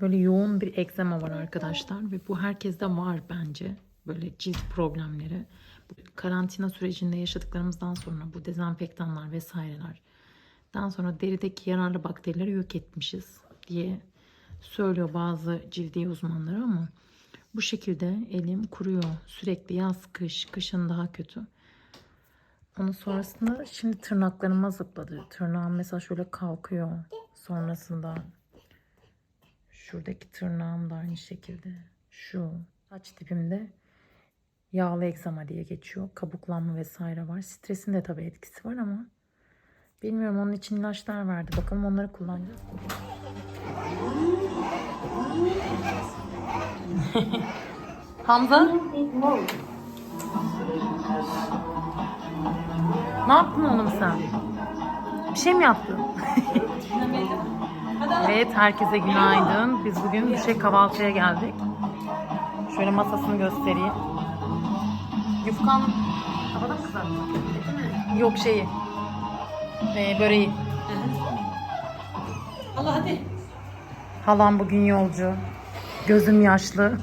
böyle yoğun bir egzama var arkadaşlar ve bu herkeste var bence. Böyle cilt problemleri. Bu karantina sürecinde yaşadıklarımızdan sonra bu dezenfektanlar vesaireler. Daha sonra derideki yararlı bakterileri yok etmişiz diye söylüyor bazı cildi uzmanları ama bu şekilde elim kuruyor. Sürekli yaz kış, kışın daha kötü. Onun sonrasında şimdi tırnaklarıma zıpladı. Tırnağım mesela şöyle kalkıyor. Sonrasında şuradaki tırnağım da aynı şekilde. Şu saç dibimde yağlı egzama diye geçiyor. Kabuklanma vesaire var. Stresin de tabii etkisi var ama bilmiyorum onun için ilaçlar verdi. Bakalım onları kullanacağız. Hamza? Ne yaptın oğlum sen? Bir şey mi yaptın? Evet herkese günaydın. Biz bugün bir şey kahvaltıya geldik. Şöyle masasını göstereyim. Yufkan havada mı kızarttın? Yok şeyi. Ee, böreği. Allah hadi. Halam bugün yolcu. Gözüm yaşlı.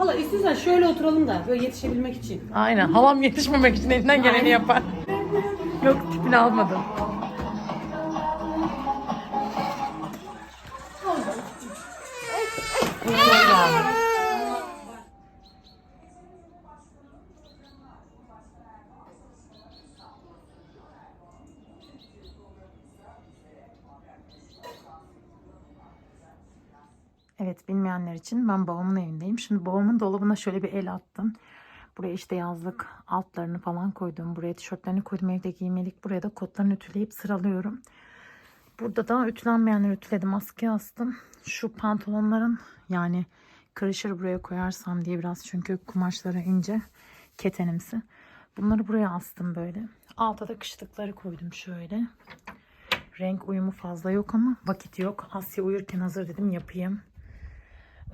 Allah istiyorsan şöyle oturalım da böyle yetişebilmek için. Aynen. Halam yetişmemek için elinden geleni yapar. Yok tipini almadım. Bilmeyenler için ben babamın evindeyim. Şimdi babamın dolabına şöyle bir el attım. Buraya işte yazlık altlarını falan koydum. Buraya tişörtlerini koydum evde giymelik. Buraya da kotlarını ütüleyip sıralıyorum. Burada da ütülenmeyenleri ütüledim. Askıya astım. Şu pantolonların yani kırışır buraya koyarsam diye biraz çünkü kumaşları ince ketenimsi. Bunları buraya astım böyle. Alta da kışlıkları koydum şöyle. Renk uyumu fazla yok ama vakit yok. Asya uyurken hazır dedim yapayım.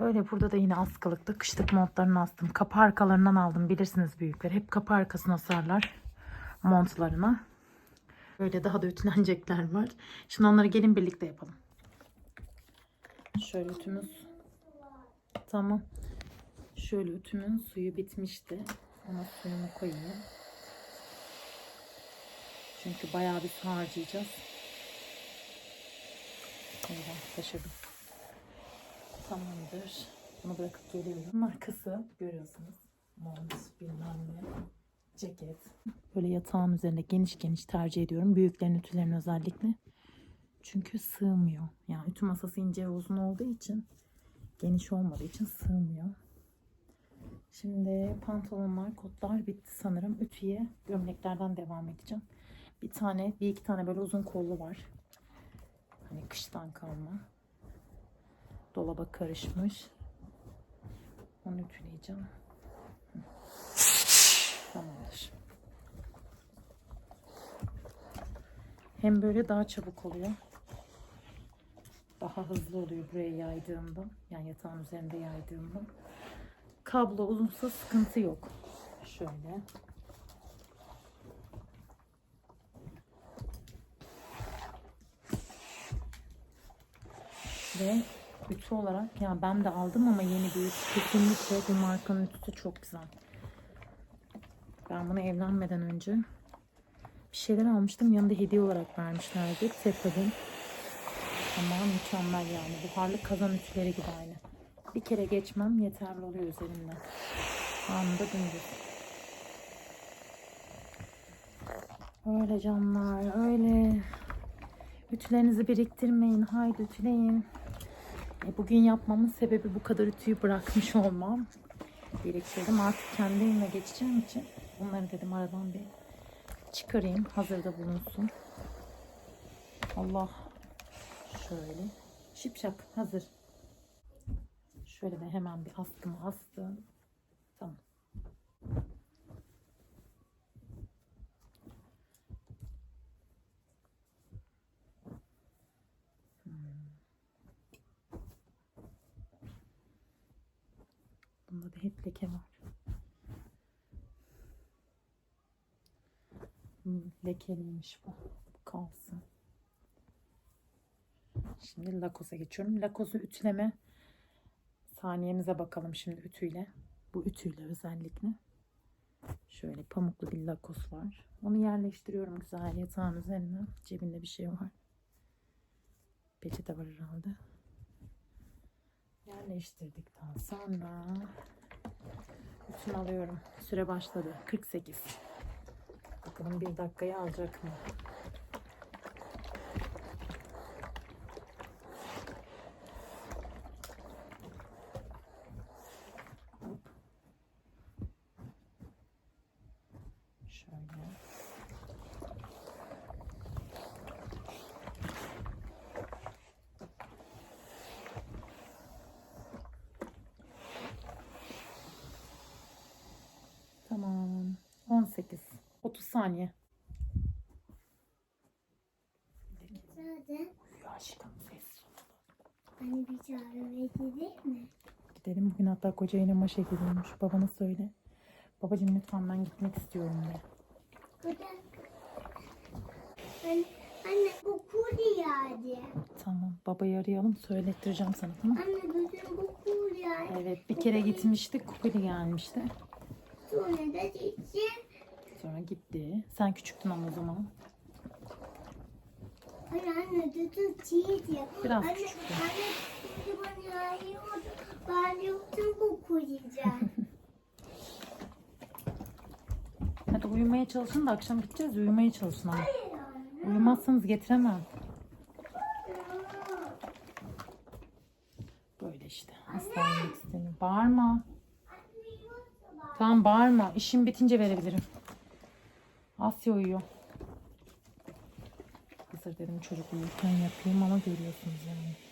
Öyle burada da yine askılıkta kışlık montlarını astım. Kapı arkalarından aldım bilirsiniz büyükler. Hep kapı arkasına asarlar montlarına. Böyle daha da ütülenecekler var. Şimdi onları gelin birlikte yapalım. Şöyle ütümüz. Tamam. Şöyle ütümün suyu bitmişti. Ona suyunu koyayım. Çünkü bayağı bir su harcayacağız. Eyvah taşıdım. Tamamdır. Bunu bırakıp geliyorum. Markası görüyorsunuz. Mont bilmem ne. Ceket. Böyle yatağın üzerinde geniş geniş tercih ediyorum. Büyüklerin ütülerini özellikle. Çünkü sığmıyor. Yani ütü masası ince ve uzun olduğu için geniş olmadığı için sığmıyor. Şimdi pantolonlar, kotlar bitti sanırım. Ütüye gömleklerden devam edeceğim. Bir tane, bir iki tane böyle uzun kollu var. Hani kıştan kalma dolaba karışmış. Onu ütüleyeceğim. Tamamdır. Hem böyle daha çabuk oluyor. Daha hızlı oluyor buraya yaydığımda. Yani yatağın üzerinde yaydığımda. Kablo uzunsa sıkıntı yok. Şöyle. Ve ütü olarak yani ben de aldım ama yeni bir ütü. Kesinlikle bu markanın ütüsü çok güzel. Ben bunu evlenmeden önce bir şeyler almıştım. Yanında hediye olarak vermişlerdi. Sepedim. Ama mükemmel yani. Buharlı kazan ütüleri gibi aynı. Bir kere geçmem yeterli oluyor üzerinden. Anında dümdüz. Öyle canlar öyle. Ütülerinizi biriktirmeyin. Haydi ütüleyin. Bugün yapmamın sebebi bu kadar ütüyü bırakmış olmam. Biriktirdim. Artık kendi evime geçeceğim için bunları dedim aradan bir çıkarayım. Hazırda bulunsun. Allah. Şöyle. Şipşak hazır. Şöyle de hemen bir askımı astım. Tamam. Hep leke var. Hmm, lekeliymiş bu. Bu kalsın. Şimdi Lacoste'a geçiyorum. Lacoste'u ütüleme saniyemize bakalım şimdi ütüyle. Bu ütüyle özellikle. Şöyle pamuklu bir Lacoste var. Onu yerleştiriyorum güzel yatağın üzerine. Cebinde bir şey var. Peçete var herhalde. Yerleştirdikten sonra ütümü alıyorum. Süre başladı. 48. Bakalım bir dakikayı alacak mı? Şöyle. Saniye. Zaten aşkım ol. hani bir çağırmaya gidelim mi? Gidelim bugün hatta koca yine maşa gidiyormuş. Babana söyle. Babacığım lütfen ben gitmek istiyorum de. Anne, anne bu kuru yağdı. Tamam babayı arayalım söylettireceğim sana tamam mı? Anne bütün bu kuru yağdı. Evet bir kere gitmiştik kupeli gelmişti. Sonra da gideceğim. Sonra gitti. Sen küçüktün ama o zaman. Anne anne. Biraz anne, küçüktü. Anne şimdi bana yağıyordu. Ben yoktum bu. Hadi uyumaya çalışın da akşam gideceğiz ya, uyumaya çalışın ama. Uyumazsanız getiremem. Böyle işte. Asla yemek istemiyor. Bağırma. Tamam bağırma. İşim bitince verebilirim. Asya uyuyor. Hazır dedim çocuk uyurken yapayım ama görüyorsunuz yani.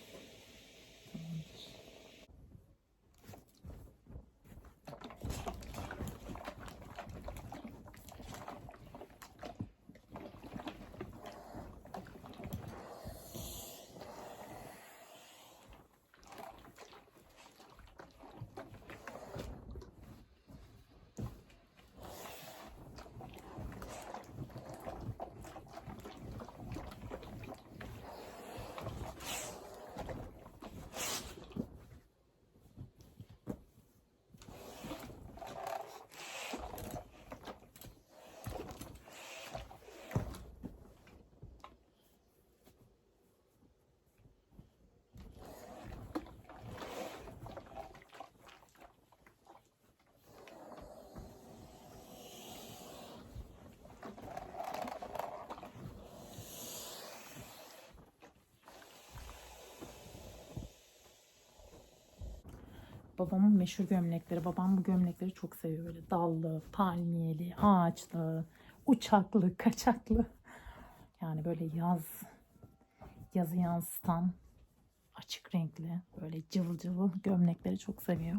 Babamın meşhur gömlekleri. Babam bu gömlekleri çok seviyor. Böyle dallı, palmiyeli, ağaçlı, uçaklı, kaçaklı. Yani böyle yaz, yazı yansıtan açık renkli, böyle cıvıl cıvıl gömlekleri çok seviyor.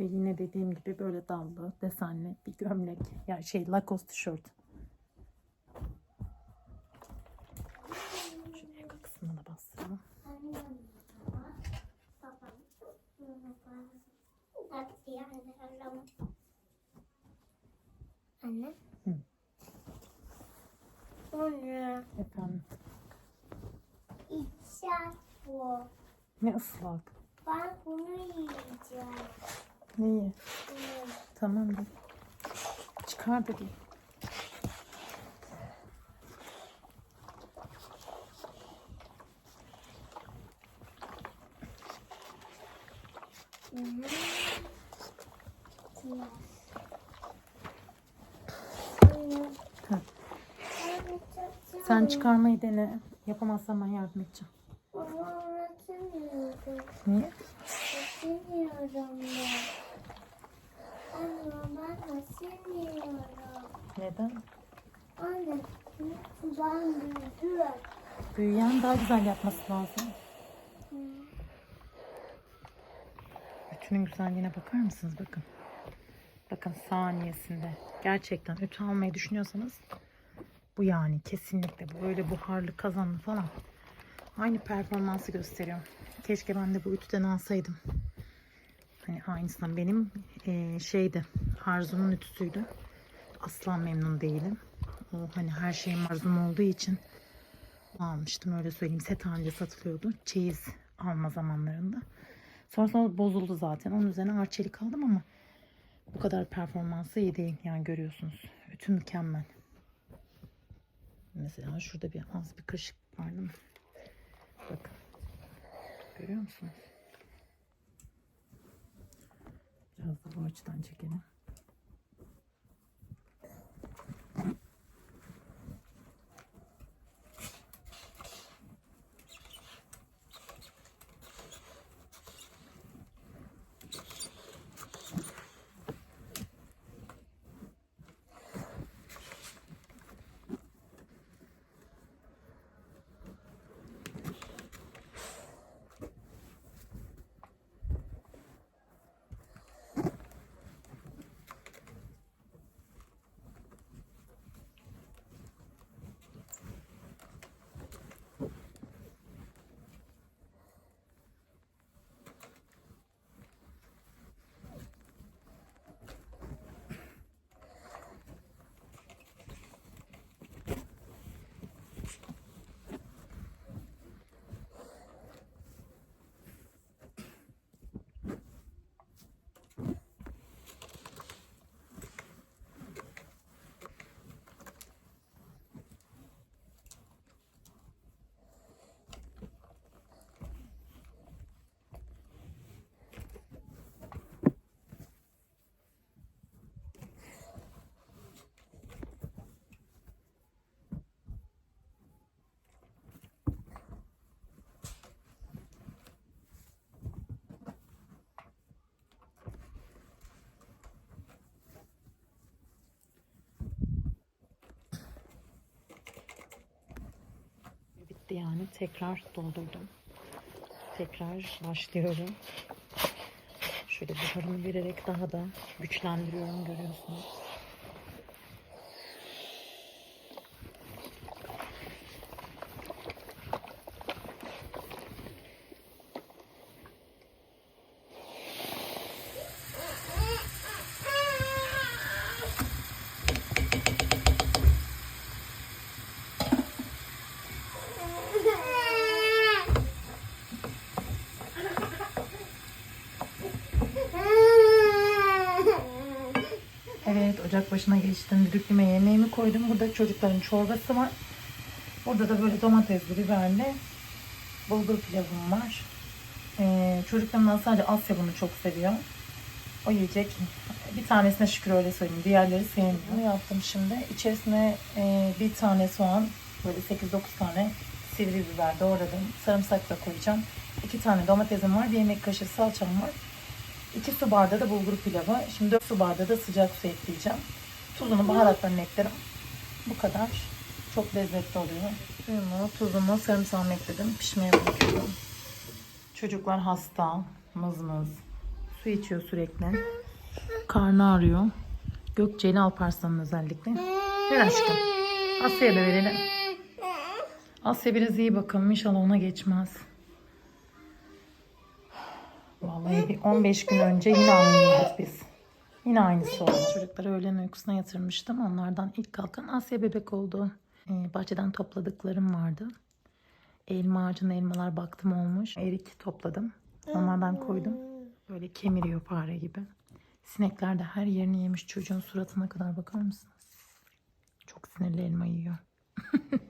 Ve yine dediğim gibi böyle dallı, desenli bir gömlek. Yani şey Lacoste tişört. Şu yaka kısmına da bastıralım. Anne. Hı. Sonra Efendim içecek bu. ne ıslak. Ben bunu yiyeceğim. Neyi? Tamam dur. Çıkar. Ben Sen çıkarmayı dene. Yapamazsan ben yardım edeceğim. Niye? Öğretemiyorum ben. Öğretemiyorum. Neden? Anne ben büyüdüm. Büyüyen daha güzel yapması lazım. Hı. Ütünün güzelliğine bakar mısınız? Bakın. Bakın saniyesinde. Gerçekten ütü almayı düşünüyorsanız bu yani kesinlikle bu öyle buharlı kazanlı falan aynı performansı gösteriyor. Keşke ben de bu ütüden alsaydım. Hani aynısından benim eee, şeydi Arzu'nun ütüsüydü. Asla memnun değilim. O hani her şeyim Arzu'm olduğu için almıştım öyle söyleyeyim. Set halinde satılıyordu. Çeyiz alma zamanlarında. Sonra sonra bozuldu zaten. Onun üzerine arçelik aldım ama bu kadar performansı iyi değil. Yani görüyorsunuz. Ütü mükemmel. Mesela şurada bir az bir kırışık var değil mi? Bakın. Görüyor musunuz? Biraz da bu açıdan çekelim. Bitti yani. Tekrar doldurdum. Tekrar başlıyorum. Şöyle buharını vererek daha da güçlendiriyorum görüyorsunuz. Evet ocak başına geçtim. Düdüklüme yemeğimi koydum. Burada çocukların çorbası var. Burada da böyle domatesli, biberli bulgur pilavım var. Ee, çocuklarımdan sadece Asya bunu çok seviyor. O yiyecek. Bir tanesine şükür öyle söyleyeyim. Diğerleri sevmiyor. Bunu yaptım şimdi. İçerisine e, bir tane soğan, böyle 8-9 tane sivri biber doğradım. Sarımsak da koyacağım. İki tane domatesim var. Bir yemek kaşığı salçam var. 2 su bardağı da bulgur pilavı. Şimdi 4 su bardağı da sıcak su ekleyeceğim. Tuzunu, baharatlarını eklerim. Bu kadar. Çok lezzetli oluyor. Suyumu, tuzumu, sarımsağımı ekledim. Pişmeye bırakıyorum. Çocuklar hasta, mızmız, Su içiyor sürekli. Karnı ağrıyor. Gökçe ile Alparslan'ın özellikle. Ver aşkım. Asya'ya da verelim. Asya biraz iyi bakalım. İnşallah ona geçmez. Vallahi bir 15 gün önce yine aynıydık biz. Yine aynısı oldu. Çocukları öğlen uykusuna yatırmıştım. Onlardan ilk kalkan Asya bebek oldu. Ee, bahçeden topladıklarım vardı. Elma ağacına elmalar baktım olmuş. Erik topladım. Onlardan koydum. Böyle kemiriyor fare gibi. Sinekler de her yerini yemiş. Çocuğun suratına kadar bakar mısınız? Çok sinirli elma yiyor.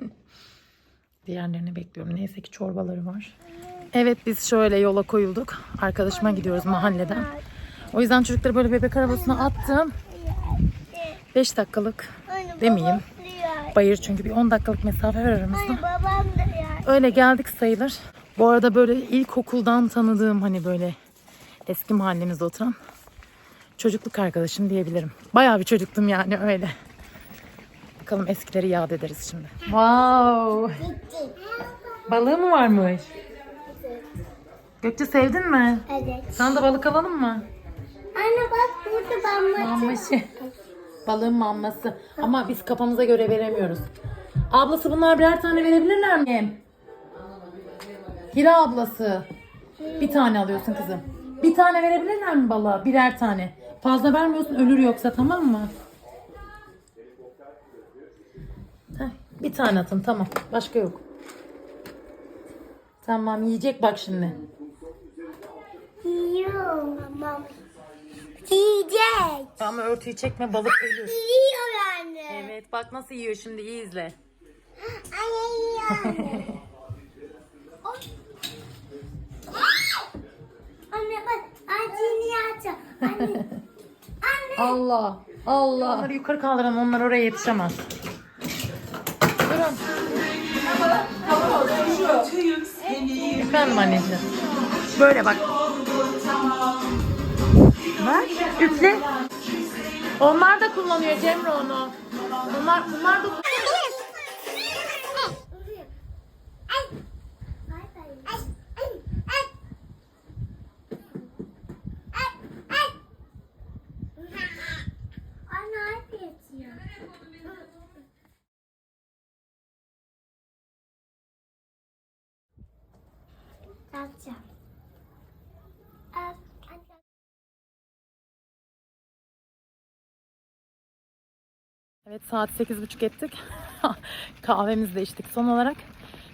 Diğerlerini bekliyorum. Neyse ki çorbaları var. Evet biz şöyle yola koyulduk. Arkadaşıma gidiyoruz mahalleden. O yüzden çocukları böyle bebek arabasına attım. 5 dakikalık demeyeyim. Bayır çünkü bir 10 dakikalık mesafe var aramızda. Öyle geldik sayılır. Bu arada böyle ilkokuldan tanıdığım hani böyle eski mahallemizde oturan çocukluk arkadaşım diyebilirim. Bayağı bir çocuktum yani öyle. Bakalım eskileri yad ederiz şimdi. Wow. Balığı mı varmış? Gökçe sevdin mi? Evet. Sana da balık alalım mı? Anne bak burada bamba. Mamması. Balığın mamması. Ama biz kafamıza göre veremiyoruz. Ablası bunlar birer tane verebilirler mi? Hira ablası. Bir tane alıyorsun kızım. Bir tane verebilirler mi balığa? Birer tane. Fazla vermiyorsun ölür yoksa tamam mı? Heh, bir tane atın tamam. Başka yok. Tamam yiyecek bak şimdi. Yiyor mamam. Yiyecek. Ama örtüyü çekme balık ölür. Yiyor anne. Evet bak nasıl yiyor şimdi iyi izle. Anne yiyor anne. Oy. anne bak acını açacağım. Anne. Anne. Allah Allah. Onları yukarı kaldırın onlar oraya yetişemez. Durun. Efendim anneciğim. Böyle bak. Bak üfle. Onlar da kullanıyor Cemre onu. Onlar, bunlar da Anne hadi yatıyor. Yapacağım. Al, al. Evet saat 8.30 ettik. Kahvemizi de içtik son olarak.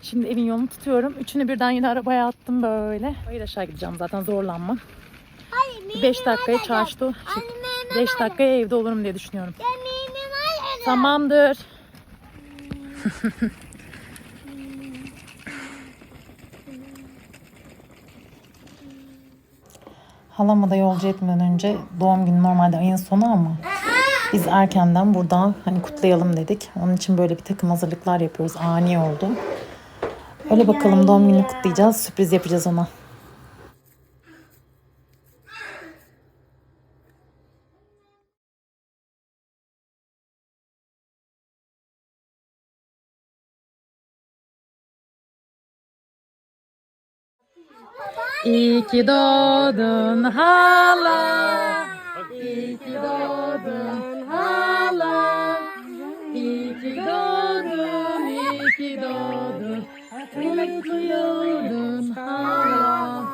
Şimdi evin yolunu tutuyorum. Üçünü birden yine arabaya attım böyle. Hayır aşağı gideceğim zaten zorlanmam. Hayır, 5 dakikaya Anne, 5 dakikaya evde olurum diye düşünüyorum. Tamamdır. Halamı da yolcu etmeden önce doğum günü normalde ayın sonu ama biz erkenden buradan hani kutlayalım dedik. Onun için böyle bir takım hazırlıklar yapıyoruz. Ani oldu. Öyle bakalım doğum gününü kutlayacağız. Sürpriz yapacağız ona. İyi ki doğdun hala. İyi ki doğdun Doğdun hala.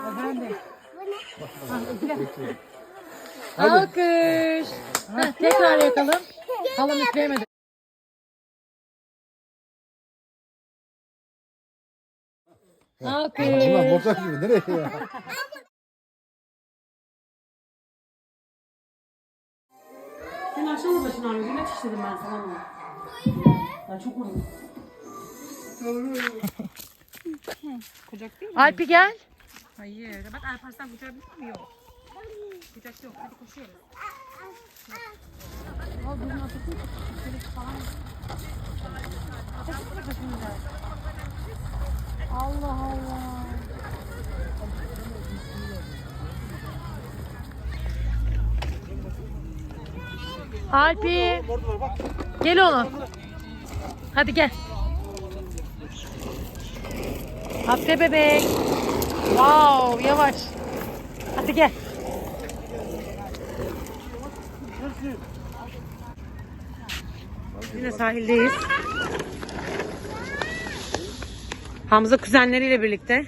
Alkış. Heh, tekrar yakalım. Halam üfleyemedi. Alkış. Ulan bozak gibi nereye ya? Senin akşam da başın ağrıyor. İşledim ben sana ama. Ben çok uyudum. Kucak değil mi? Alpi gel. Hayır. Bak Alparslan kucağı biliyor mu? Yok. Kucak yok. Hadi koşuyoruz. Al mi? Allah Allah. Alpi. Gel oğlum. Hadi gel. Hafte bebek. Wow yavaş. Hadi gel. Yine sahildeyiz. Hamza kuzenleriyle birlikte.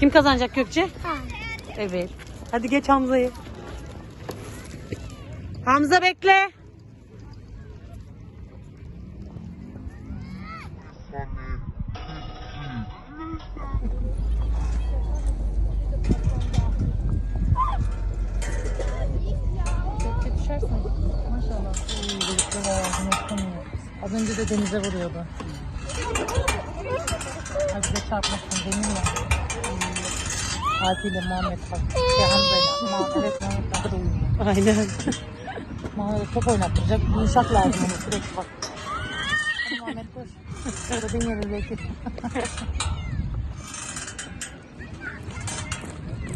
Kim kazanacak Gökçe? Evet. Hadi geç Hamza'yı. Hamza bekle. De denize vuruyordu. Ay bize çarpmasın demir ya. Fatih ile Muhammed bak. Şey Hamza ile. Muhammed, evet Muhammed ne kadar uyumuyor. Aynen. Muhammed'e top oynattıracak. Yumuşak lazım ona sürekli bak. Hadi Muhammed koş. Orada deneyelim belki.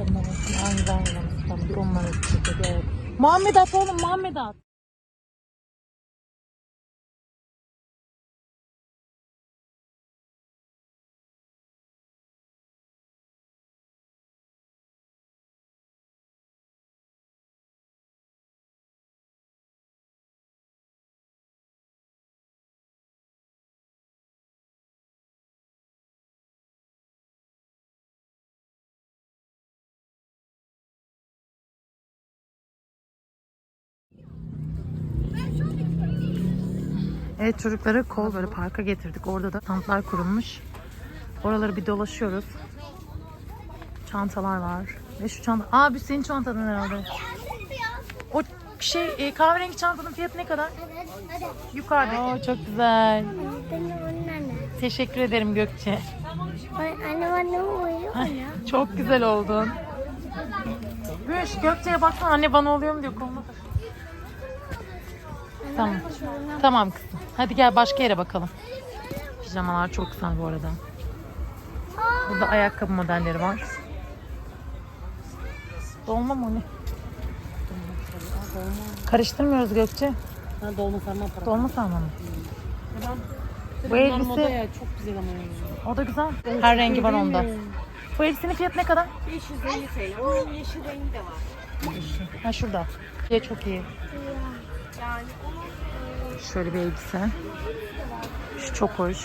Olsun. Aynı ben. Evet. Muhammed at oğlum Muhammed at. Evet çocukları Kolları Park'a getirdik. Orada da kamplar kurulmuş. Oraları bir dolaşıyoruz. Çantalar var. Ve şu çanta... Aa bu senin çantanın herhalde. O şey e, kahverengi çantanın fiyatı ne kadar? Yukarıda. Oo, çok güzel. Teşekkür ederim Gökçe. Ay, çok güzel oldun. Gülş Gökçe'ye baksana anne bana oluyor mu diyor koluna. Tamam. Tamam kızım. Hadi gel başka yere bakalım. Pijamalar çok güzel bu arada. Burada ayakkabı modelleri var. Dolma mı o ne? Karıştırmıyoruz Gökçe. Ha, dolma sarma para. Dolma sarma mı? Bu Bunlar elbise- moda ya çok güzel ama yani. O da güzel. Her rengi var onda. Bu elbisenin fiyatı ne kadar? 550 TL. Onun yeşil rengi de var. Ha şurada. Ya çok iyi. Şöyle bir elbise. Şu çok hoş.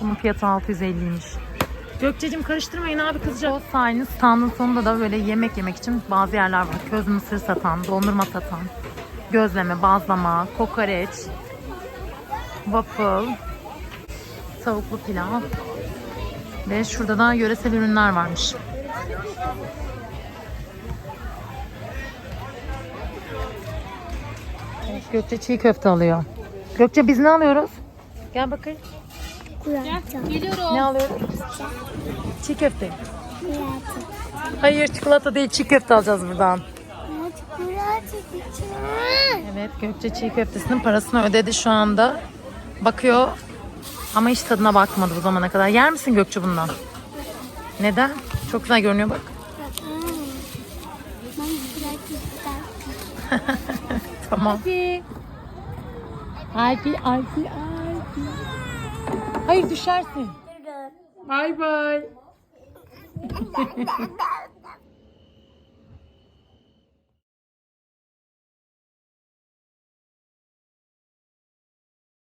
Bunun fiyatı 650'ymiş. Gökçe'cim karıştırmayın abi kızacak. O sahilin standın sonunda da böyle yemek yemek için bazı yerler var. Köz mısır satan, dondurma satan, gözleme, bazlama, kokoreç, waffle, tavuklu pilav. Ve şurada da yöresel ürünler varmış. Gökçe çiğ köfte alıyor. Gökçe biz ne alıyoruz? Gel bakayım. Ne alıyoruz? Çiğ köfte. Hayır çikolata değil çiğ köfte alacağız buradan. Evet Gökçe çiğ köftesinin parasını ödedi şu anda. Bakıyor ama hiç tadına bakmadı bu zamana kadar. Yer misin Gökçe bundan? Neden? Çok güzel görünüyor bak. Tamam. Alpi, Alpi, Alpi. Hayır düşersin. Bay bay.